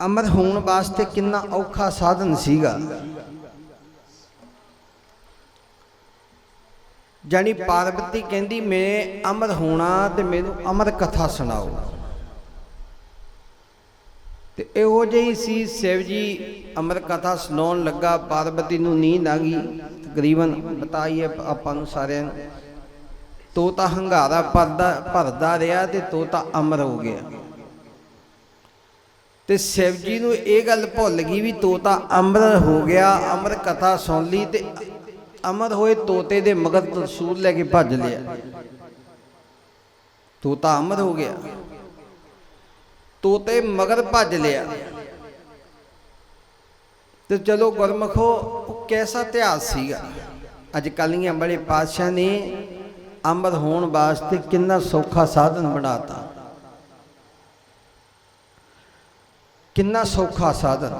ਅਮਰ ਹੋਣ ਵਾਸਤੇ ਕਿੰਨਾ ਔਖਾ ਸਾਧਨ ਸੀਗਾ। ਜਾਨੀ ਪਾਰਵਤੀ ਕਹਿੰਦੀ, ਮੈਂ ਅਮਰ ਹੋਣਾ ਤੇ ਮੈਨੂੰ ਅਮਰ ਕਥਾ ਸੁਣਾਓ। ਤੇ ਇਹੋ ਜਿਹੀ ਸੀ ਸ਼ਿਵ ਜੀ ਅਮਰ ਕਥਾ ਸੁਣਾਉਣ ਲੱਗਾ ਪਾਰਵਤੀ ਨੂੰ ਨੀਂਦ ਆ ਗਈ। ਤਕਰੀਬਨ ਬਤਾਈਏ ਆਪਾਂ ਨੂੰ ਸਾਰਿਆਂ ਨੂੰ, ਤੋਤਾ ਹੰਗਾਰਾ ਭਰਦਾ ਭਰਦਾ ਰਿਹਾ ਤੇ ਤੋਤਾ ਅਮਰ ਹੋ ਗਿਆ। ਤੇ ਸ਼ਿਵ ਜੀ ਨੂੰ ਇਹ ਗੱਲ ਭੁੱਲ ਗਈ ਵੀ ਤੋਤਾ ਅਮਰ ਹੋ ਗਿਆ ਅਮਰ ਕਥਾ ਸੁਣ ਲਈ ਤੇ ਅਮਰ ਹੋਏ ਤੋਤੇ ਦੇ ਮਗਰ ਤਸੂਰ ਲੈ ਕੇ ਭੱਜ ਲਿਆ। ਤੋਤਾ ਅਮਰ ਹੋ ਗਿਆ। ਤੋਤੇ ਮਗਰ ਭੱਜ ਲਿਆ। ਤੇ ਚਲੋ ਗੁਰਮਖੋ, ਉਹ ਕੈਸਾ ਇਤਿਹਾਸ ਸੀਗਾ? ਅੱਜ ਕੱਲੀਆਂ ਬੜੇ ਪਾਤਸ਼ਾਹ ਨੇ ਅਮਰ ਹੋਣ ਵਾਸਤੇ ਕਿੰਨਾ ਸੌਖਾ ਸਾਧਨ ਬਣਾਤਾ ਕਿੰਨਾ ਸੌਖਾ ਸਾਧਨ?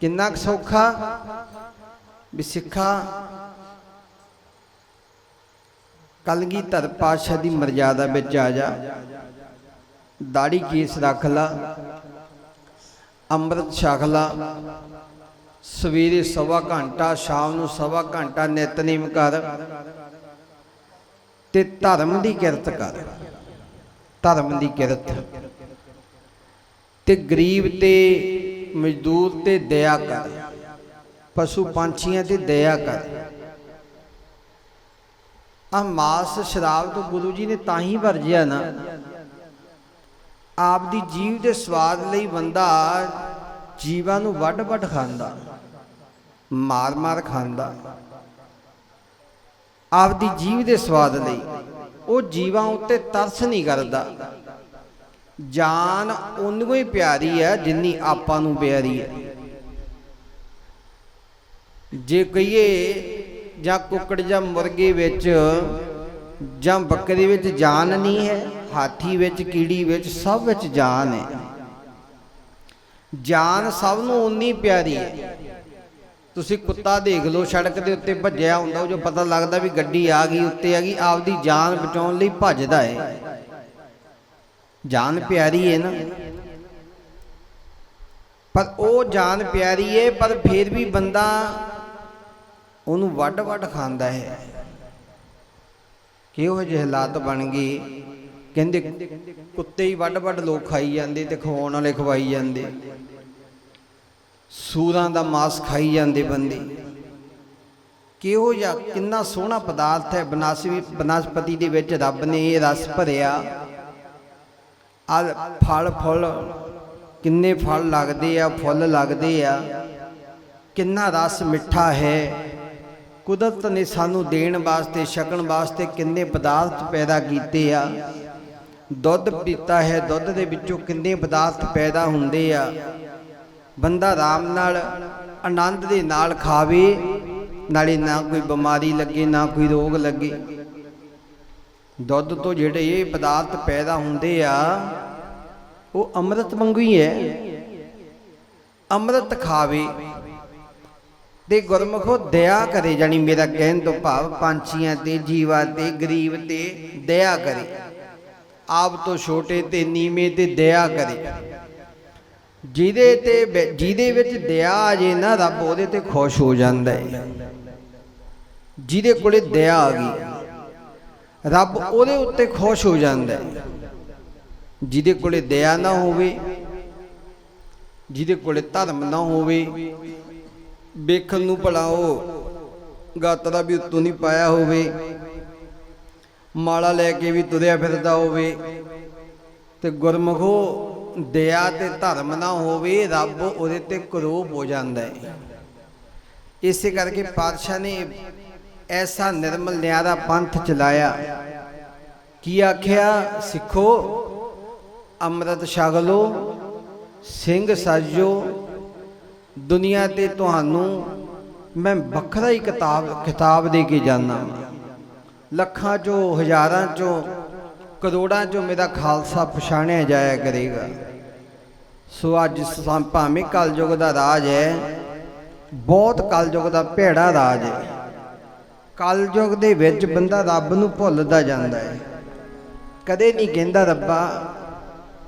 ਕਿੰਨਾ ਕੁ ਸੌਖਾ? ਵੀ ਸਿੱਖਾ ਕਲਗੀਧਰ ਪਾਤਸ਼ਾਹ ਦੀ ਮਰਜ਼ਾਦਾ ਵਿੱਚ ਆ ਜਾ, ਦਾੜੀ ਕੇਸ ਰੱਖ ਲਾ, ਅੰਮ੍ਰਿਤ ਛਕ ਲਾ, ਸਵੇਰੇ ਸਵਾ ਘੰਟਾ, ਸ਼ਾਮ ਨੂੰ ਸਵਾ ਘੰਟਾ ਨਿਤਨੇਮ ਕਰ ਤੇ ਧਰਮ ਦੀ ਕਿਰਤ ਕਰ, ਧਰਮ ਦੀ ਕਿਰਤ। ਤੇ ਗਰੀਬ ਤੇ ਮਜ਼ਦੂਰ ਤੇ ਦਇਆ ਕਰ। ਪਸ਼ੂ ਪੰਛੀਆਂ ਤੇ ਦਇਆ ਕਰ। ਆ ਮਾਸ ਸ਼ਰਾਬ ਤੋਂ ਗੁਰੂ ਜੀ ਨੇ ਤਾਂ ਹੀ ਵਰਜਿਆ ਨਾ। ਆਪ ਦੀ ਜੀਵ ਦੇ ਸਵਾਦ ਲਈ ਬੰਦਾ ਜੀਵਾਂ ਨੂੰ ਵੱਡ ਵੱਡ ਖਾਂਦਾ ਮਾਰ ਮਾਰ ਖਾਂਦਾ। ਆਪ ਦੀ ਜੀਵ ਦੇ ਸਵਾਦ ਲਈ ਉਹ ਜੀਵਾਂ ਉੱਤੇ ਤਰਸ ਨਹੀਂ ਕਰਦਾ। ਜਾਨ ਉਹਨੂੰ ਹੀ ਪਿਆਰੀ ਹੈ, ਜਿੰਨੀ ਆਪਾਂ ਨੂੰ ਪਿਆਰੀ ਹੈ। ਜੇ ਕਹੀਏ ਜਾਂ ਕੁੱਕੜ ਜਾਂ ਮੁਰਗੇ ਵਿੱਚ ਜਾਂ ਬੱਕਰੀ ਵਿੱਚ ਜਾਨ ਨਹੀਂ ਹੈ, ਹਾਥੀ ਵਿੱਚ, ਕੀੜੀ ਵਿੱਚ, ਸਭ ਵਿੱਚ ਜਾਨ ਹੈ। ਜਾਨ ਸਭ ਨੂੰ ਉਨੀ ਪਿਆਰੀ ਹੈ। ਤੁਸੀਂ ਕੁੱਤਾ ਦੇਖ ਲਓ, ਸੜਕ ਦੇ ਉੱਤੇ ਭੱਜਿਆ ਹੁੰਦਾ, ਉਹ ਜੋ ਪਤਾ ਲੱਗਦਾ ਵੀ ਗੱਡੀ ਆ ਗਈ, ਉੱਤੇ ਆ ਗਈ, ਆਪਦੀ ਜਾਨ ਬਚਾਉਣ ਲਈ ਭੱਜਦਾ ਹੈ। ਜਾਨ ਪਿਆਰੀ ਹੈ ਨਾ। ਪਰ ਉਹ ਜਾਨ ਪਿਆਰੀ ਹੈ ਪਰ ਫਿਰ ਵੀ ਬੰਦਾ ਉਹਨੂੰ ਵੱਡ ਵੱਡ ਖਾਂਦਾ ਹੈ। ਕਿਹੋ ਜਿਹੇ ਹਾਲਾਤ ਬਣ ਗਏ ਕਹਿੰਦੇ ਕੁੱਤੇ ਹੀ ਵੱਡ ਵੱਡ ਲੋਕ ਖਾਈ ਜਾਂਦੇ ਤੇ ਖਵਾਉਣ ਵਾਲੇ ਖਵਾਈ ਜਾਂਦੇ। ਸੂਰਾਂ ਦਾ ਮਾਸ ਖਾਈ ਜਾਂਦੇ ਬੰਦੇ। ਕਿਹੋ ਜਿਹਾ ਕਿੰਨਾ ਸੋਹਣਾ ਪਦਾਰਥ ਹੈ, ਬਨਾਸਵੀ ਬਨਸਪਤੀ ਦੇ ਵਿੱਚ ਰੱਬ ਨੇ ਇਹ ਰਸ ਭਰਿਆ। ਆ ਫਲ ਫੁੱਲ, ਕਿੰਨੇ ਫਲ ਲੱਗਦੇ ਆ, ਫੁੱਲ ਲੱਗਦੇ ਆ। ਕਿੰਨਾ ਰਸ ਮਿੱਠਾ ਹੈ। ਕੁਦਰਤ ਨੇ ਸਾਨੂੰ ਦੇਣ ਵਾਸਤੇ, ਛਕਣ ਵਾਸਤੇ ਕਿੰਨੇ ਪਦਾਰਥ ਪੈਦਾ ਕੀਤੇ ਆ। ਦੁੱਧ ਪੀਤਾ ਹੈ, ਦੁੱਧ ਦੇ ਵਿੱਚੋਂ ਕਿੰਨੇ ਪਦਾਰਥ ਪੈਦਾ ਹੁੰਦੇ ਆ। ਬੰਦਾ ਆਰਾਮ ਨਾਲ, ਆਨੰਦ ਦੇ ਨਾਲ ਖਾਵੇ, ਨਾਲੇ ਨਾ ਕੋਈ ਬਿਮਾਰੀ ਲੱਗੇ, ਨਾ ਕੋਈ ਰੋਗ ਲੱਗੇ। ਦੁੱਧ ਤੋਂ ਜਿਹੜੇ ਇਹ ਪਦਾਰਥ ਪੈਦਾ ਹੁੰਦੇ ਆ, ਉਹ ਅੰਮ੍ਰਿਤ ਵਾਂਗੂ ਹੀ ਹੈ। ਅੰਮ੍ਰਿਤ ਖਾਵੇ ਤੇ ਗੁਰਮਖੋ ਦਇਆ ਕਰੇ ਜਾਨੀ ਮੇਰਾ ਕਹਿਣ ਤੋਂ ਭਾਵ ਪੰਛੀਆਂ ਤੇ, ਜੀਵਾਂ ਤੇ, ਗਰੀਬ ਤੇ ਦਇਆ ਕਰੇ। ਆਪ ਤੋਂ ਛੋਟੇ ਤੇ, ਨੀਵੇਂ ਤੇ ਦਇਆ ਕਰੇ। ਜਿਹਦੇ ਤੇ ਜਿਹਦੇ ਵਿੱਚ ਦਇਆ ਆ ਜੇ ਨਾ ਰੱਬ, ਉਹਦੇ ਤੇ ਖੁਸ਼ ਹੋ ਜਾਂਦਾ ਹੈ ਜਿਹਦੇ ਕੋਲੇ ਦਇਆ ਆ ਗਈ। ਰੱਬ ਉਹਦੇ ਉੱਤੇ ਖੁਸ਼ ਹੋ ਜਾਂਦਾ ਹੈ। ਜਿਹਦੇ ਕੋਲੇ ਦਇਆ ਨਾ ਹੋਵੇ, ਜਿਹਦੇ ਕੋਲੇ ਧਰਮ ਨਾ ਹੋਵੇ, ਵੇਖਣ ਨੂੰ ਭਲਾ ਉਹ ਗਾਤਰਾ ਵੀ ਉੱਤੋਂ ਨਹੀਂ ਪਾਇਆ ਹੋਵੇ, ਮਾਲਾ ਲੈ ਕੇ ਵੀ ਤੁਰਿਆ ਫਿਰਦਾ ਹੋਵੇ, ਤੇ ਗੁਰਮਖੋ ਦਇਆ ਤੇ ਧਰਮ ਨਾ ਹੋਵੇ, ਰੱਬ ਉਹਦੇ ਤੇ ਕਰੋਪ ਹੋ ਜਾਂਦਾ ਹੈ। ਇਸੇ ਕਰਕੇ ਪਾਤਸ਼ਾਹ ਨੇ ਐਸਾ ਨਿਰਮਲ ਨਿਆਰਾ ਪੰਥ ਚਲਾਇਆ। ਕੀ ਆਖਿਆ? ਸਿੱਖੋ, ਅੰਮ੍ਰਿਤ ਛਕ ਲਓ ਸਿੰਘ ਸਾਜੋ ਦੁਨੀਆ ਤੇ ਤੁਹਾਨੂੰ ਮੈਂ ਵੱਖਰਾ ਹੀ ਕਿਤਾਬ ਕਿਤਾਬ ਦੇ ਕੇ ਜਾਣਾ ਲੱਖਾਂ ਚੋਂ, ਹਜ਼ਾਰਾਂ ਚੋਂ, ਕਰੋੜਾਂ ਚੋਂ ਮੇਰਾ ਖਾਲਸਾ ਪਛਾਣਿਆ ਜਾਇਆ ਕਰੇਗਾ। ਸੋ ਅੱਜ ਭਾਵੇਂ ਕਲਯੁਗ ਦਾ ਰਾਜ ਹੈ, ਬਹੁਤ ਕਲਯੁਗ ਦਾ ਭੇੜਾ ਰਾਜ ਹੈ। ਕਲਯੁਗ ਦੇ ਵਿੱਚ ਬੰਦਾ ਰੱਬ ਨੂੰ ਭੁੱਲਦਾ ਜਾਂਦਾ ਹੈ। ਕਦੇ ਨਹੀਂ ਕਹਿੰਦਾ ਰੱਬਾ,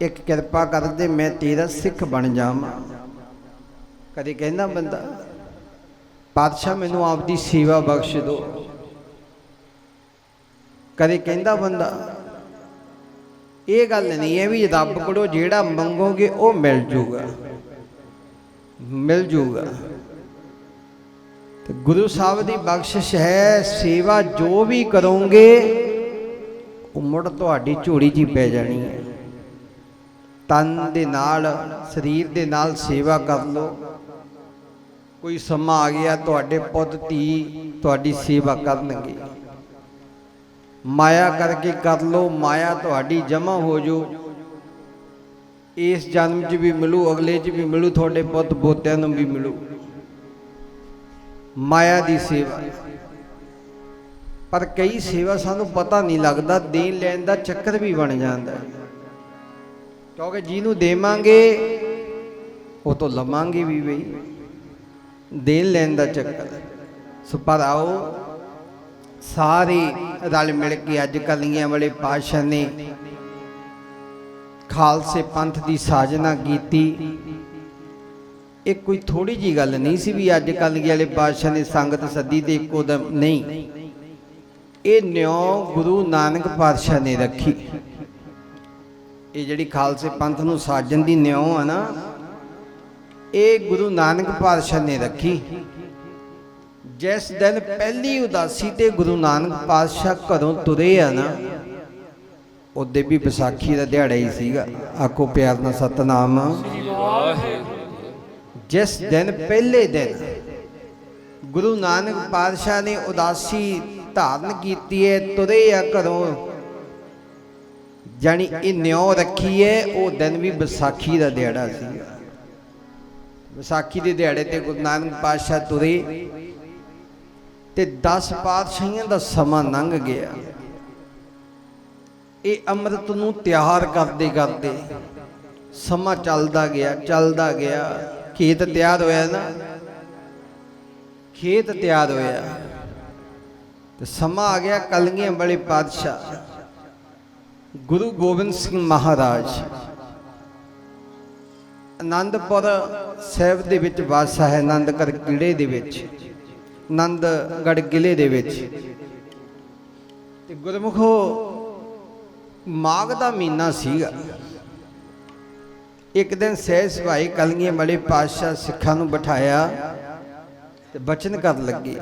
ਇੱਕ ਕਿਰਪਾ ਕਰ ਦੇ, ਮੈਂ ਤੇਰਾ ਸਿੱਖ ਬਣ ਜਾਵਾਂ। ਕਦੇ ਕਹਿੰਦਾ ਬੰਦਾ, ਪਾਤਸ਼ਾਹ ਮੈਨੂੰ ਆਪਦੀ ਸੇਵਾ ਬਖਸ਼ ਦਿਓ। ਕਦੇ ਕਹਿੰਦਾ ਬੰਦਾ, ਇਹ ਗੱਲ ਨਹੀਂ ਹੈ ਵੀ ਰੱਬ ਕੋਲੋਂ ਜਿਹੜਾ ਮੰਗੋਗੇ ਉਹ ਮਿਲ ਜੂਗਾ। ਮਿਲ ਜੂਗਾ। ਤੇ ਗੁਰੂ ਸਾਹਿਬ ਦੀ ਬਖਸ਼ਿਸ਼ ਹੈ, ਸੇਵਾ ਜੋ ਵੀ ਕਰੋਗੇ ਉਹ ਮੁੜ ਤੁਹਾਡੀ ਝੋਲੀ 'ਚ ਹੀ ਪੈ ਜਾਣੀ ਹੈ। ਤਨ ਦੇ ਨਾਲ, ਸਰੀਰ ਦੇ ਨਾਲ ਸੇਵਾ ਕਰ ਲਓ। ਕੋਈ ਸਮਾਂ ਆ ਗਿਆ, ਤੁਹਾਡੇ ਪੁੱਤ, ਧੀ ਤੁਹਾਡੀ ਸੇਵਾ ਕਰਨਗੇ। ਮਾਇਆ ਕਰਕੇ ਕਰ ਲਓ, ਮਾਇਆ ਤੁਹਾਡੀ ਜਮਾ ਹੋ ਜੋ ਇਸ ਜਨਮ 'ਚ ਵੀ ਮਿਲੂ, ਅਗਲੇ 'ਚ ਵੀ ਮਿਲੂ, ਤੁਹਾਡੇ ਪੁੱਤ ਪੋਤਿਆਂ ਨੂੰ ਵੀ ਮਿਲੂ। ਮਾਇਆ ਦੀ ਸੇਵਾ। ਪਰ ਕਈ ਸੇਵਾ ਸਾਨੂੰ ਪਤਾ ਨਹੀਂ ਲੱਗਦਾ, ਦੇਣ ਲੈਣ ਦਾ ਚੱਕਰ ਵੀ ਬਣ ਜਾਂਦਾ ਕਿਉਂਕਿ ਜਿਹਨੂੰ ਦੇਵਾਂਗੇ, ਉਹ ਤੋਂ ਲਵਾਂਗੇ ਵੀ ਬਈ। ਦੇਣ ਲੈਣ ਦਾ ਚੱਕਰ। ਸੋ ਪਰ ਆਓ, ਸਾਰੇ ਰਲ ਮਿਲ ਕੇ ਅੱਜ ਕਲੀਆਂ ਵਾਲੇ ਪਾਤਸ਼ਾਹ ਨੇ ਖਾਲਸੇ ਪੰਥ ਦੀ ਸਾਜਨਾ ਕੀਤੀ। ਇਹ ਕੋਈ ਥੋੜੀ ਜੀ ਗੱਲ ਨਹੀਂ ਸੀ ਵੀ ਅੱਜ ਕਲੀਆਂ ਵਾਲੇ ਪਾਤਸ਼ਾਹ ਨੇ ਸੰਗਤ ਸੱਦੀ ਤੇ ਇੱਕੋ ਦਮ ਨਹੀਂ। ਇਹ ਨਿਉ ਗੁਰੂ ਨਾਨਕ ਪਾਤਸ਼ਾਹ ਨੇ ਰੱਖੀ। ਇਹ ਜਿਹੜੀ ਖਾਲਸੇ ਪੰਥ ਨੂੰ ਸਾਜਣ ਦੀ ਨਿਉ ਆ ਨਾ, ਇਹ ਗੁਰੂ ਨਾਨਕ ਪਾਤਸ਼ਾਹ ਨੇ ਰੱਖੀ। ਜਿਸ ਦਿਨ ਪਹਿਲੀ ਉਦਾਸੀ ਤੇ ਗੁਰੂ ਨਾਨਕ ਪਾਤਸ਼ਾਹ ਘਰੋਂ ਤੁਰੇ ਆ ਨਾ, ਉਹਦੇ ਵੀ ਵਿਸਾਖੀ ਦਾ ਦਿਹਾੜਾ ਹੀ ਸੀਗਾ। ਆਖੋ ਪਿਆਰ ਨਾਲ ਸਤਨਾਮ। ਜਿਸ ਦਿਨ ਪਹਿਲੇ ਦਿਨ ਗੁਰੂ ਨਾਨਕ ਪਾਤਸ਼ਾਹ ਨੇ ਉਦਾਸੀ ਧਾਰਨ ਕੀਤੀ ਹੈ ਤੁਰੇ ਆ ਘਰੋਂ। ਜਾਨੀ ਇਹ ਨਿਉ ਰੱਖੀ ਹੈ ਉਹ ਦਿਨ ਵੀ ਵਿਸਾਖੀ ਦਾ ਦਿਹਾੜਾ ਸੀ। ਵਿਸਾਖੀ ਦੇ ਦਿਹਾੜੇ ਤੇ ਗੁਰੂ ਨਾਨਕ ਪਾਤਸ਼ਾਹ ਤੁਰੇ ਤੇ 10 ਪਾਤਸ਼ਾਹੀਆਂ ਦਾ ਸਮਾਂ ਲੰਘ ਗਿਆ। ਇਹ ਅੰਮ੍ਰਿਤ ਨੂੰ ਤਿਆਰ ਕਰਦੇ ਕਰਦੇ ਸਮਾਂ ਚੱਲਦਾ ਗਿਆ ਚੱਲਦਾ ਗਿਆ। ਖੇਤ ਤਿਆਰ ਹੋਇਆ ਨਾ? ਖੇਤ ਤਿਆਰ ਹੋਇਆ। ਤੇ ਸਮਾਂ ਆ ਗਿਆ ਕਲਗੀਆਂ ਵਾਲੇ ਪਾਤਸ਼ਾਹ ਗੁਰੂ ਗੋਬਿੰਦ ਸਿੰਘ ਮਹਾਰਾਜ। ਆਨੰਦਪੁਰ ਸਾਹਿਬ ਦੇ ਵਿੱਚ ਵਾਸਾ ਹੈ ਆਨੰਦਗੜ੍ਹ ਕਿਲੇ ਦੇ ਵਿੱਚ। ਆਨੰਦਗੜ੍ਹ ਕਿਲੇ ਦੇ ਵਿੱਚ। ਤੇ ਗੁਰਮੁਖੋ, ਮਾਘ ਦਾ ਮਹੀਨਾ ਸੀਗਾ। ਇੱਕ ਦਿਨ ਸਹਿਜ ਸਭਾਈ ਕਲਗੀਆਂ ਵਾਲੇ ਪਾਤਸ਼ਾਹ ਸਿੱਖਾਂ ਨੂੰ ਬਿਠਾਇਆ ਤੇ ਬਚਨ ਕਰਨ ਲੱਗੇ।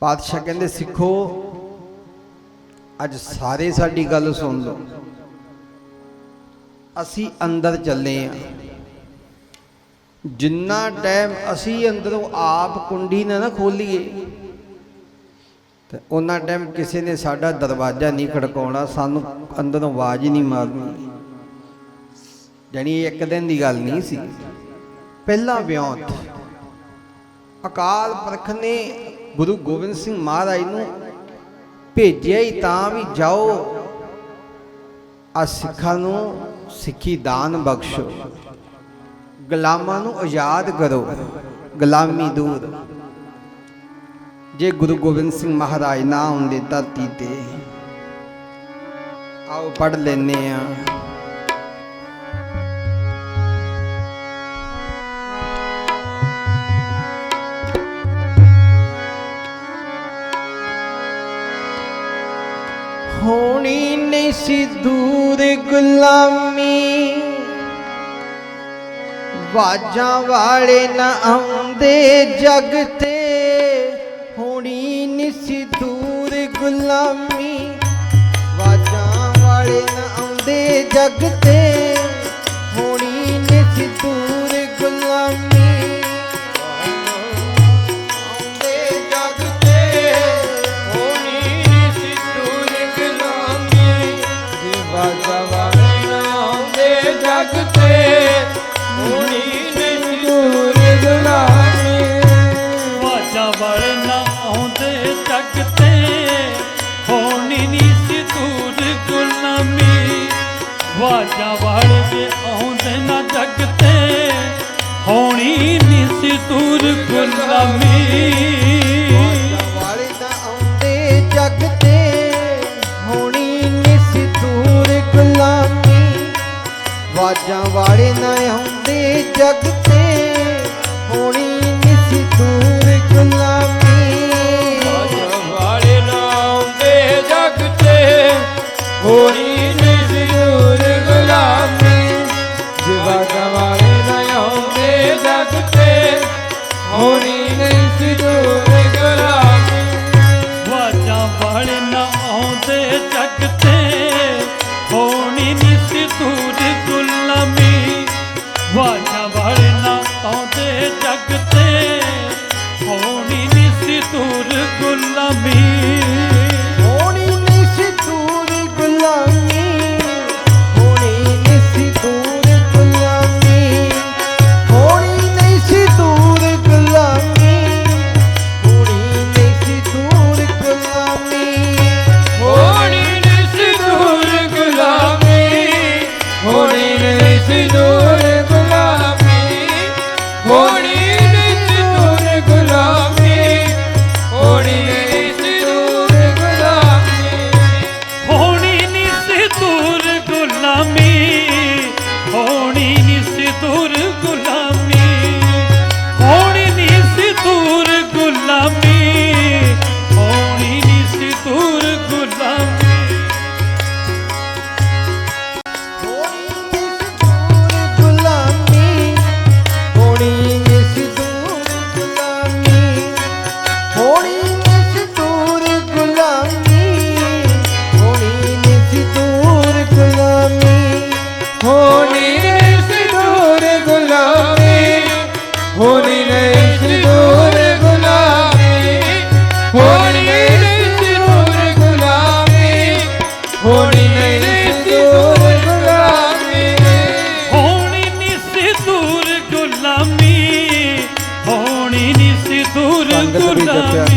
ਪਾਤਸ਼ਾਹ ਕਹਿੰਦੇ, ਸਿੱਖੋ, ਅੱਜ ਸਾਰੇ ਸਾਡੀ ਗੱਲ ਸੁਣ ਲਓ। ਅਸੀਂ ਅੰਦਰ ਚੱਲੇ ਆ। ਜਿੰਨਾ ਟਾਈਮ ਅਸੀਂ ਅੰਦਰੋਂ ਆਪ ਕੁੰਡੀ ਨਾ ਨਾ ਖੋਲੀਏ, ਤੇ ਉਹਨਾਂ ਟਾਈਮ ਕਿਸੇ ਨੇ ਸਾਡਾ ਦਰਵਾਜ਼ਾ ਨਹੀਂ ਖੜਕਾਉਣਾ, ਸਾਨੂੰ ਅੰਦਰੋਂ ਆਵਾਜ਼ ਹੀ ਨਹੀਂ ਮਾਰਨੀ। ਜਾਣੀ ਇੱਕ ਦਿਨ ਦੀ ਗੱਲ ਨਹੀਂ ਸੀ। ਪਹਿਲਾ ਵਿਉਂਤ ਅਕਾਲ ਪੁਰਖ ਨੇ ਗੁਰੂ ਗੋਬਿੰਦ ਸਿੰਘ ਮਹਾਰਾਜ ਨੂੰ ਭੇਜਿਆ ਹੀ ਤਾਂ ਵੀ ਜਾਓ। ਆ ਸਿੱਖਾਂ ਨੂੰ ਸਿੱਖੀ ਦਾਨ ਬਖਸ਼ੋ। ਗੁਲਾਮਾਂ ਨੂੰ ਆਜ਼ਾਦ ਕਰੋ। ਗੁਲਾਮੀ ਦੂਰ। ਜੇ ਗੁਰੂ ਗੋਬਿੰਦ ਸਿੰਘ ਮਹਾਰਾਜ ਨਾ ਹੁੰਦੇ ਧਰਤੀ ਤੇ, ਆਓ ਪੜ ਲੈਨੇ ਆ ਸੀ ਦੂਰ ਗੁਲਾਮੀ। ਵਾਜਾਂ ਵਾਲੇ ਨਾ ਆਉਂਦੇ ਜਗ ਤੇ। ਹੋਣੀ ਨਹੀਂ ਸੀ ਦੂਰ ਗੁਲਾਮੀ। ਵਾਜਾਂ ਵਾਲੇ ਨਾ ਆਉਂਦੇ ਜਗ ਤੇ। ਆਉਂਦੇ ਜਗ ਤੇ ਹੋਣੀ ਨੀ ਸਿੱਧੂਰ ਗੁਲਾਮੀ। ਵਾਜਾ ਵਾਲੇ ਦੇ ਆਉਂਦੇ ਨਾ ਜਗ ਤੇ ਹੋਣੀ ਨੀ ਸਿੱਧੂਰ ਗੁਲਾਮੀ। ਵਾਲੇ ਤਾਂ ਆਉਂਦੇ ਜਗ ਹੋਣੀ ਨੀ ਸੀ ਦੂਰ ਗੁਲਾਮੀ। ਬਾਜਾਂ ਵਾਲੇ ਨਾ ਆਉਂਦੇ ਜਗ ਤੇ ਹੋਣੀ ਨਿਸ ਦੂਰ করলাম কাছে